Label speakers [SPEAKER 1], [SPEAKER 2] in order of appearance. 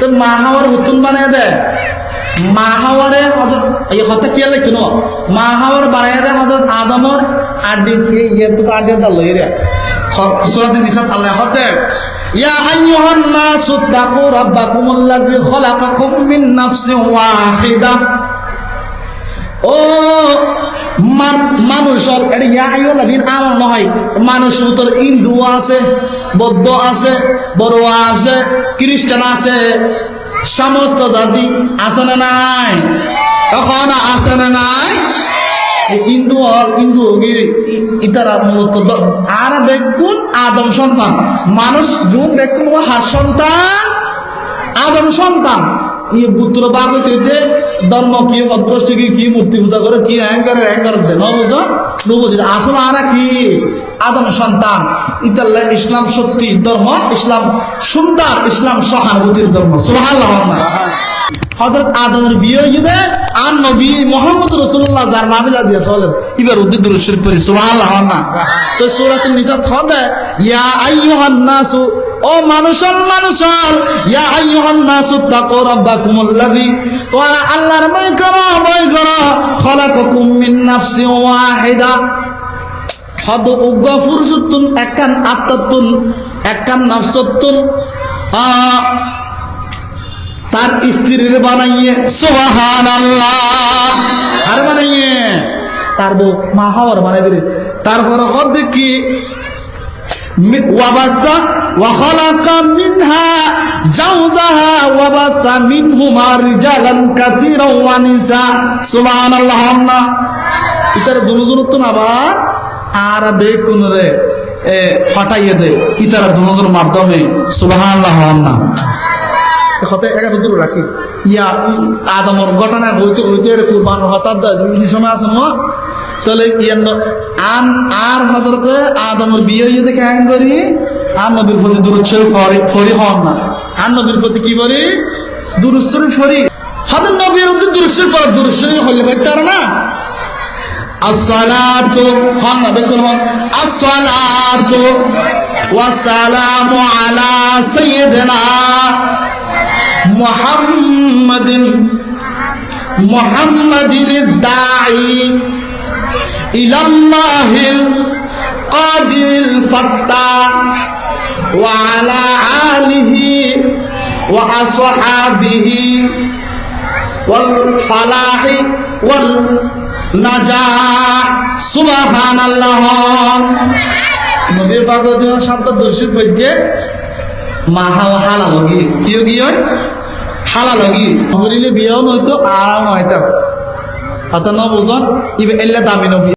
[SPEAKER 1] তো মা হাওয়ার হুতুন বানিয়ে দেয় মা হাওয়ারে হজরত এই হতে কি লাগে কেন মা হাওয়ার বানিয়ে দেয় হজরত আদমর আড্ডি ইয়ে তো লই রে। সুরাতে নিসাত আল্লাহ হতে, ইয়া আইয়ুহান নাসু, তাকু রাব্বাকুমুল্লাযী খালাকাকুম মিন নাফসিন ও, মান- মানুষ এটা ইয়া আইয়ুহাল্লাযীন আমানু নহয় মানুষ উত্তর হিন্দু আছে, বৌদ্ধ আছে বড়ুয়া আছে, খ্রিস্টান আছে, সমস্ত জাতি আছে না নাই? এখন আছে না নাই? হিন্দু হল হিন্দু ইতারা মূলত আর বেগুন আদম সন্তান। মানুষ জুন বেগুন হার সন্তান, আদম সন্তান। ইয়ে পুত্র বাপ ধর্ম কি অগ্রষ্ট কি কি মূর্তি পূজা করে, কি করে করে দেন বুঝো নবুঝি আসলে আরা কি? আদম সন্তান। ইতাল্লা ইসলাম সত্যি ধর্ম, ইসলাম সুন্দর, ইসলাম সহানুভূতির ধর্ম। সুবহানাল্লাহ হযরত আদমের বিয়ে হইবে আর নবী মোহাম্মদ রাসূলুল্লাহ যার মামিলা দিয়ে চলেন এবার উদ্দি দুরূদ শরীফ পড়ি। সুবহানাল্লাহ না তো সূরাতুন নিসা খদে ইয়া আইয়ুহান নাসু ও মানুষল মানুষল ইয়া আইয়ুহান নাসু তাকু রাব্বাকুমুল্লাযী তোমরা আল্লাহর ভয় করো ভয় করো। খলাকাকুম মিন নাফসিন ওয়াহিদা। হদ উগ্র ফুরসুতুন একান আত্মাতুন একান নাফসতুন। তার স্ত্রীর বানাইয়ে সোহান আল্লাহ আর বানাইয়ে, তার বউ মা হওয়ার বানাই দিলে। তারপর হদ দেখি ওয়াবাজা وخلق منها زوجها وبث منهما رجالا كثيرا ونساء سبحان الله ইতার দুজন তো আবার আর বেকুন রে এ ফাটাইয়ে দে ইতারা দুজনের মাধ্যমে সুবহানাল্লাহ না হতে এগারো দূর রাখি ইয়া আদমর ঘটনা হইতে হইতে এটা কুরবান হঠাৎ বিভিন্ন সময় আছে না তাহলে ইয়ান আন আর হজরতে আদমর বিয়ে হইয়ে দেখে আইন করি আর নবীর প্রতি দূরচ্ছরি ফরি ফরি হন না আর নবীর প্রতি কি বলি দূরচ্ছরি ফরি হাতের নবীর উদ্দিন দূরচ্ছরি পর দূরচ্ছরি হইলে হইতে পারে না الصلاة هن بكم الصلاة والسلام على سيدنا محمد محمد الداعي إلى الله القادر الفتاح وعلى آله وأصحابه والفلاح والنجاح سبحان الله নবীর পাগল শব্দ দর্শক হচ্ছে মা হাওয়া হালা লগি কিয় কি হয় হালা লগি করিলে বিয়েও নয়তো আরাম হয়তো হাতে ন বুঝন ইবে এলে দামি নবী